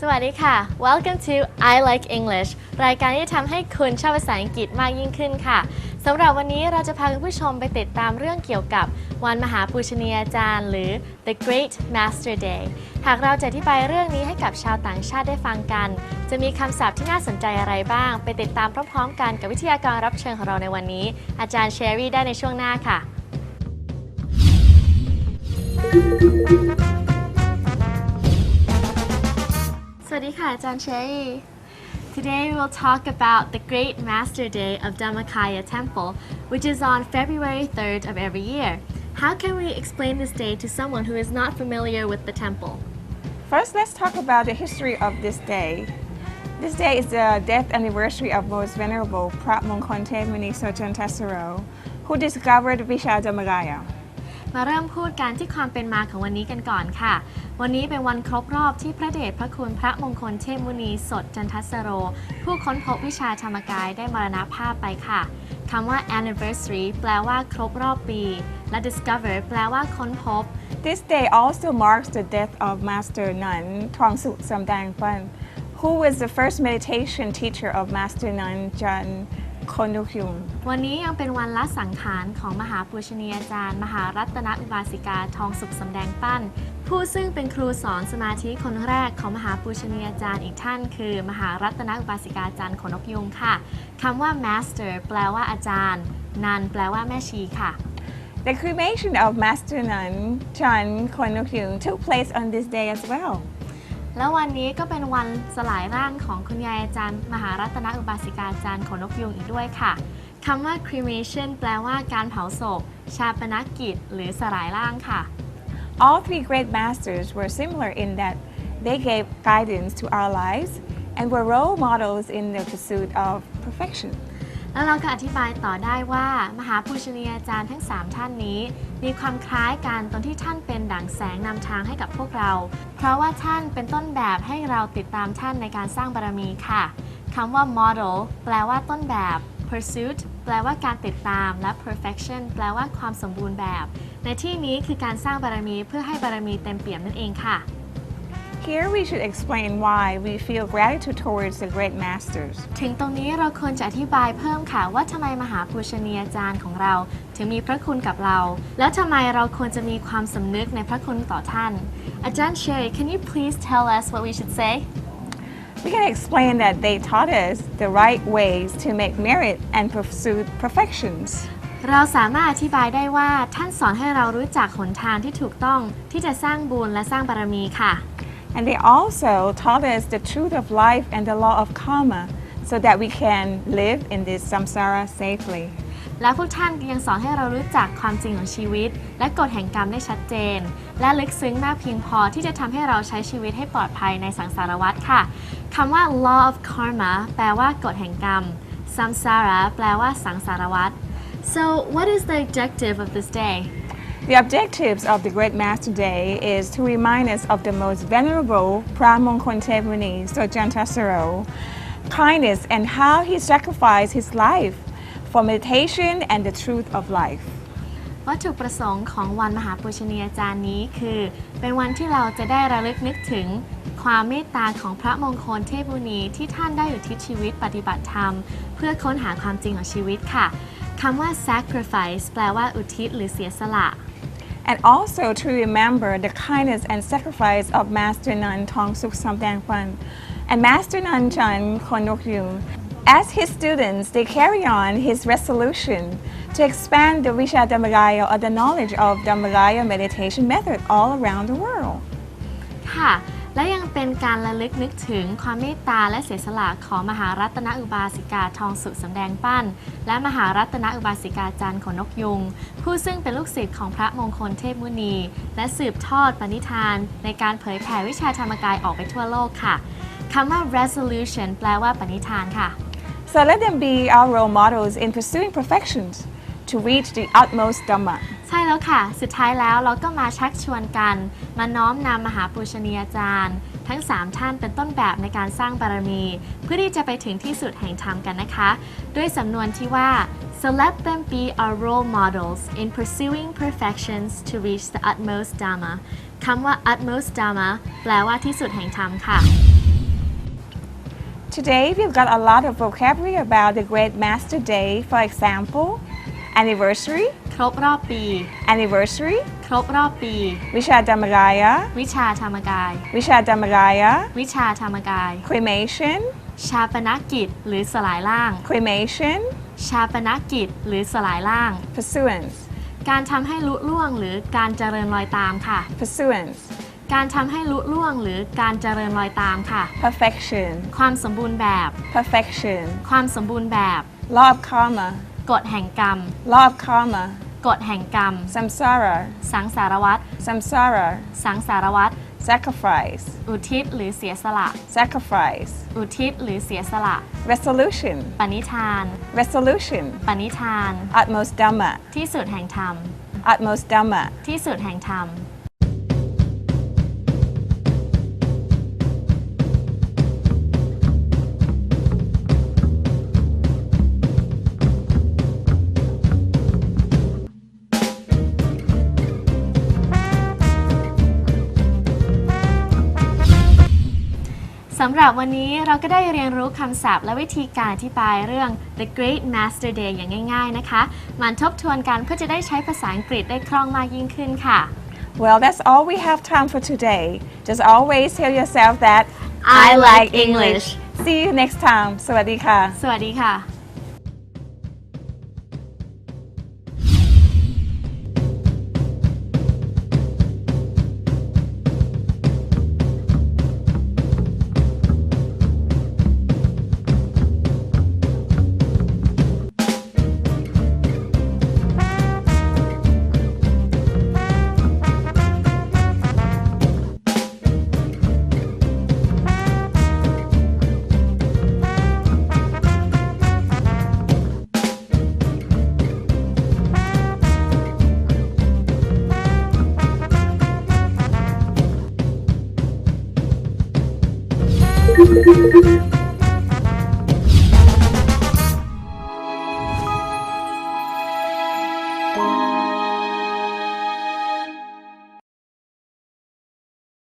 สวัสดีค่ะ Welcome to I Like English รายการที่ทำให้คุณชอบภาษาอังกฤษมากยิ่งขึ้นค่ะสำหรับวันนี้เราจะพาคุณผู้ชมไปติดตามเรื่องเกี่ยวกับวันมหาปูชนียาจารย์ หรือ The Great Master Day หากเราจะอธิบายเรื่องนี้ให้กับชาวต่างชาติได้ฟังกัน จะมีคำศัพท์ที่น่าสนใจอะไรบ้าง ไปติดตามพร้อมๆ กันกับวิทยากรรับเชิญของเราในวันนี้ อาจารย์เชอรี่ได้ในช่วงหน้าค่ะ Today we will talk about the Great Master Day of Dhammakaya Temple, which is on February 3rd of every year. How can we explain this day to someone who is not familiar with the temple? First, let's talk about the history of this day. This day is the death anniversary of most venerable Prat Mongkonte Muni Sojan who discovered Vishadamagaya. มาเริ่มพูดการที่ความเป็นมาของวันนี้กันก่อนค่ะ วันนี้เป็นวันครบรอบที่พระเดชพระคุณพระมงคลเทมุนีสดจันทสโร ผู้ค้นพบวิชาธรรมกายได้มรณภาพไปค่ะคำว่า anniversary แปลว่าครบรอบปี และ discover แปลว่าค้นพบ This day also marks the death of Master Nun Tongsu Samdangpan, who was the first meditation teacher of Master Nun Jan Konukyung. วันนี้ยังเป็นวันละสังขารของมหาปุชนียาจารย์ มหารัตนอุบาสิกาทองสุขสำแดงปั้น ผู้ซึ่งเป็นครูสอนสมาธิคนแรกของมหาปุชนียาจารย์อีกท่าน คือ มหารัตนอุบาสิกาจารย์ขนกยุงค่ะคำว่า master แปลว่าอาจารย์ นันแปลว่าแม่ชีค่ะ The cremation of Master Nun Jan Konukyung took place on this day as well. แล้ววันนี้ก็เป็นวันสลายร่างของคุณยายอาจารย์ มหารัตนอุบาสิกาอาจารย์ของนกยุงอีกด้วยค่ะคำว่า cremation แปลว่าการเผาศพ ชาปนกิจ หรือสลายร่างค่ะ All three great masters were similar in that they gave guidance to our lives and were role models in the pursuit of perfection. แล้วเราก็อธิบายต่อได้ว่า มหาภูชนียาจารย์ทั้ง 3 ท่านนี้ มีความคล้ายกันตรงที่ท่านเป็นดั่งแสงนำทางให้กับพวกเรา เพราะว่าท่านเป็นต้นแบบให้เราติดตามท่านในการสร้างบารมีค่ะคำว่า model แปลว่าต้นแบบ pursuit แปลว่าการติดตามและ perfection แปลว่าความสมบูรณ์แบบ ในที่นี้คือการสร้างบารมีเพื่อให้บารมีเต็มเปี่ยมนั่นเองค่ะ Here we should explain why we feel gratitude towards the great masters. ถึงตรงนี้เราควรจะอธิบายเพิ่มค่ะว่าทำไมมหาภูชนียาจารย์ของเรา ถึงมีพระคุณกับเรา แล้วทำไมเราควรจะมีความสำนึกในพระคุณต่อท่าน อาจารย์เชย can you please tell us what we should say We can explain that they taught us the right ways to make merit and pursue perfections. เราสามารถอธิบายได้ว่าท่านสอนให้เรารู้จักหนทางที่ถูกต้องที่จะสร้างบุญและสร้างบารมีค่ะ And they also taught us the truth of life and the law of karma so that we can live in this samsara safely. และพวกท่านยังสอนให้เรารู้จักความจริงของชีวิต และกฎแห่งกรรมได้ชัดเจน และลึกซึ้งมากเพียงพอที่จะทำให้เราใช้ชีวิตให้ปลอดภัยในสังสารวัฏค่ะคำว่า law of karma แปลว่ากฎแห่งกรรม samsara แปลว่าสังสารวัฏ so what is the objective of this day The objectives of the Great Master Day is to remind us of the most venerable Pramongkon Tevmuni Sojantasaro kindness and how he sacrificed his life for meditation and the truth of life. วัตถุประสงค์ของวันมหาปุชนียาจารย์นี้คือ เป็นวันที่เราจะได้ระลึกนึกถึง ความเมตตาของพระมงคลเทพบุณีที่ท่านได้อุทิศชีวิตปฏิบัติธรรม เพื่อค้นหาความจริงของชีวิตค่ะคำว่า sacrifice แปลว่าอุทิศหรือเสียสละ and also to remember the kindness and sacrifice of Master Nun Tong Suk Samdangpan and Master Nun Chan Konokyung. As his students, they carry on his resolution to expand the Visha Dhammaraya or the knowledge of Dhammaraya meditation method all around the world. ค่ะ และยังเป็นการระลึกนึกถึงความเมตตาและเสียสละของมหารัตนอุบาสิกาทองสุสำแดงปั้น และมหารัตนอุบาสิกาจารย์ขนนกยุง ผู้ซึ่งเป็นลูกศิษย์ของพระมงคลเทพมุนี และสืบทอดปณิธาน ในการเผยแผ่วิชาธรรมกายออกไปทั่วโลกค่ะคำว่า resolution แปลว่าปณิธานค่ะ So let them be our role models in pursuing perfections to reach the utmost Dhamma. ใช่แล้วค่ะ สุดท้ายแล้วเราก็มาชักชวนกัน มาน้อมนำมหาปูชนียาจารย์ทั้งทั้ง 3 ท่านเป็นต้นแบบในการสร้างบารมี เพื่อที่จะไปถึงที่สุดแห่งธรรมกันนะคะ ด้วยสำนวนที่ว่า so let them be our role models in pursuing perfections to reach the utmost dharma คำว่า utmost dharma แปลว่าที่สุดแห่งธรรมค่ะ Today, we've got a lot of vocabulary about the Great Master Day. For example, anniversary, ครบรอบปี anniversary, ครบรอบปี Visha Dhammaraya, วิชาธรรมกาย Visha Dhammaraya, วิชาธรรมกาย cremation, ชาปนกิจหรือสลายร่าง cremation, ชาปนกิจหรือสลายร่าง pursuance, การทำให้ลุล่วงหรือการเจริญรอยตามค่ะ pursuance, การทำให้ลุล่วงหรือการเจริญรอยตามค่ะ perfection, ความสมบูรณ์แบบ perfection, ความสมบูรณ์แบบ law of karma, กฎแห่งกรรม law of karma, กฎแห่งกรรม samsara, สังสารวัตร samsara, สังสารวัตร sacrifice, อุทิศหรือเสียสละ sacrifice, อุทิศหรือเสียสละ resolution, ปณิธาน resolution, ปณิธาน utmost dhamma, ที่สุดแห่งธรรม utmost dhamma. ที่สุดแห่งธรรม สำหรับวันนี้เราก็ได้เรียนรู้คำศัพท์และวิธีการอธิบายเรื่อง The Great Master Day อย่างง่าย ๆ นะคะ มันทบทวนกันเพื่อจะได้ใช้ภาษาอังกฤษได้คล่องมากยิ่งขึ้นค่ะ Well, that's all we have time for today. Just always tell yourself that I like English. See you next time. สวัสดีค่ะ สวัสดีค่ะ